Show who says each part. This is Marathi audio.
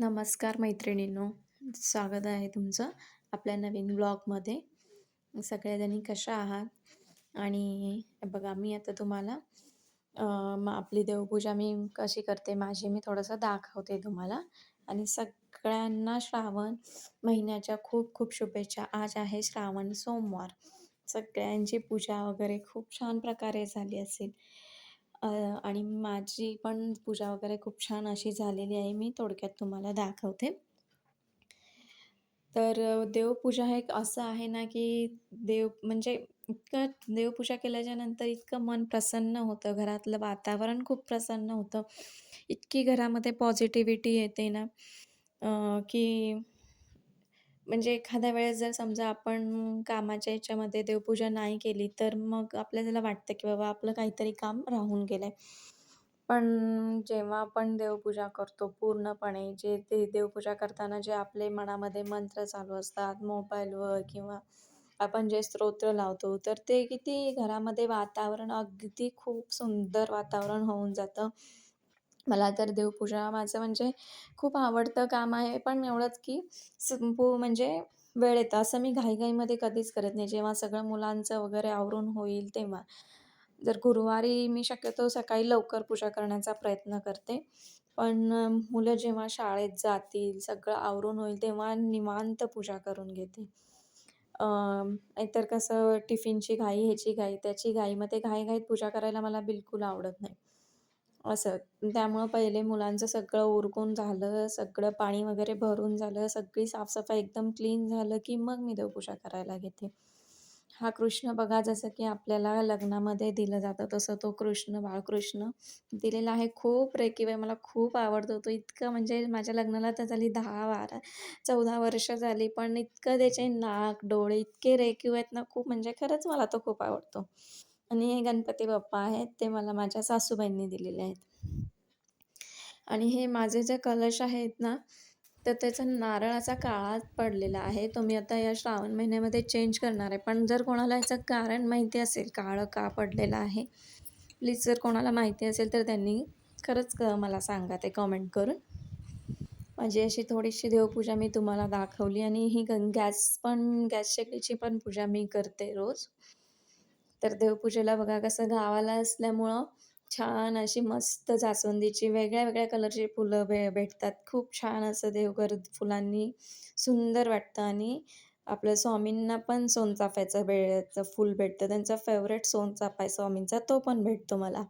Speaker 1: नमस्कार मैत्रिणींनो स्वागत आहे तुमचं आपल्या नवीन ब्लॉगमध्ये. सगळ्याजणी कशा आहात? आणि बघा मी आता तुम्हाला मग आपली देवपूजा मी कशी करते माझी मी थोडंसं दाखवते तुम्हाला. आणि सगळ्यांना श्रावण महिन्याच्या खूप खूप शुभेच्छा. आज आहे श्रावण सोमवार. सगळ्यांची पूजा वगैरे खूप छान प्रकारे झाली असेल. आणि माझी पण पूजा वगैरे खूप छान अशी झालेली आहे मी थोडक्यात तुम्हाला दाखवते. तर देवपूजा हे असं आहे ना की देव म्हणजे इतकं देवपूजा केल्याच्यानंतर इतकं मन प्रसन्न होतं घरातलं वातावरण खूप प्रसन्न होतं. इतकी घरामध्ये पॉझिटिव्हिटी येते ना की म्हणजे एखाद्या वेळेस जर समजा आपण कामाच्या याच्यामध्ये देवपूजा नाही केली तर मग आपल्याला वाटतं की बाबा आपलं काहीतरी काम राहून गेलं पण जेव्हा आपण देवपूजा करतो पूर्णपणे जे ते देवपूजा करताना जे आपले मनामध्ये मंत्र चालू असतात मोबाईलवर किंवा आपण जे स्तोत्र लावतो तर ते किती घरामध्ये वातावरण अगदी खूप सुंदर वातावरण होऊन जातं. मला तर देवपूजा माझं म्हणजे खूप आवडतं काम आहे. पण एवढंच की संपू म्हणजे वेळ येतं. असं मी घाईघाईमध्ये कधीच करत नाही. जेव्हा सगळं मुलांचं वगैरे आवरून होईल तेव्हा. जर गुरुवारी मी शक्यतो सकाळी लवकर पूजा करण्याचा प्रयत्न करते. पण मुलं जेव्हा शाळेत जातील सगळं आवरून होईल तेव्हा निवांत पूजा करून घेते. नाहीतर कसं टिफिनची घाई ह्याची घाई त्याची घाई. मग ते घाईघाईत पूजा करायला मला बिलकुल आवडत नाही. असं. त्यामुळं पहिले मुलांचं सगळं उरकून झालं सगळं पाणी वगैरे भरून झालं सगळी साफसफाई एकदम क्लीन झालं की मग मी देवपूजा करायला घेते. हा कृष्ण बघा जसं की आपल्याला लग्नामध्ये दिलं जातं तसं तो कृष्ण बाळकृष्ण दिलेला आहे. खूप रेखीव आहे मला खूप आवडतो तो. इतकं म्हणजे माझ्या लग्नाला तर झाली दहा बारा चौदा वर्ष झाली पण इतकं त्याचे नाक डोळे इतके रेखीव आहेत ना खूप म्हणजे खरंच मला तो खूप आवडतो. आणि हे गणपती बाप्पा आहेत ते मला माझ्या सासूबाईंनी दिलेले आहेत. आणि हे माझे जे कलश आहेत ना तर त्याचा नारळाचा काळात पडलेला आहे. तो मी आता या श्रावण महिन्यामध्ये चेंज करणार आहे. पण जर कोणाला याचं कारण माहिती असेल काळं का पडलेलं आहे प्लीज जर कोणाला माहिती असेल तर त्यांनी खरंच मला सांगा ते कमेंट करून. माझी अशी थोडीशी देवपूजा मी तुम्हाला दाखवली आणि ही गन गॅस पण गॅस शेगडीची पण पूजा मी करते रोज. तर देवपूजेला बघा कसं गावाला असल्यामुळं छान अशी मस्त जास्वंदीची वेगळ्या वेगळ्या कलरची फुलं भे भेटतात. खूप छान असं देवघर फुलांनी सुंदर वाटतं आणि आपल्या स्वामींना पण सोनचाफ्याचं बेचं फूल भेटतं. त्यांचा फेवरेट सोनचाफा आहे स्वामींचा तो पण भेटतो मला.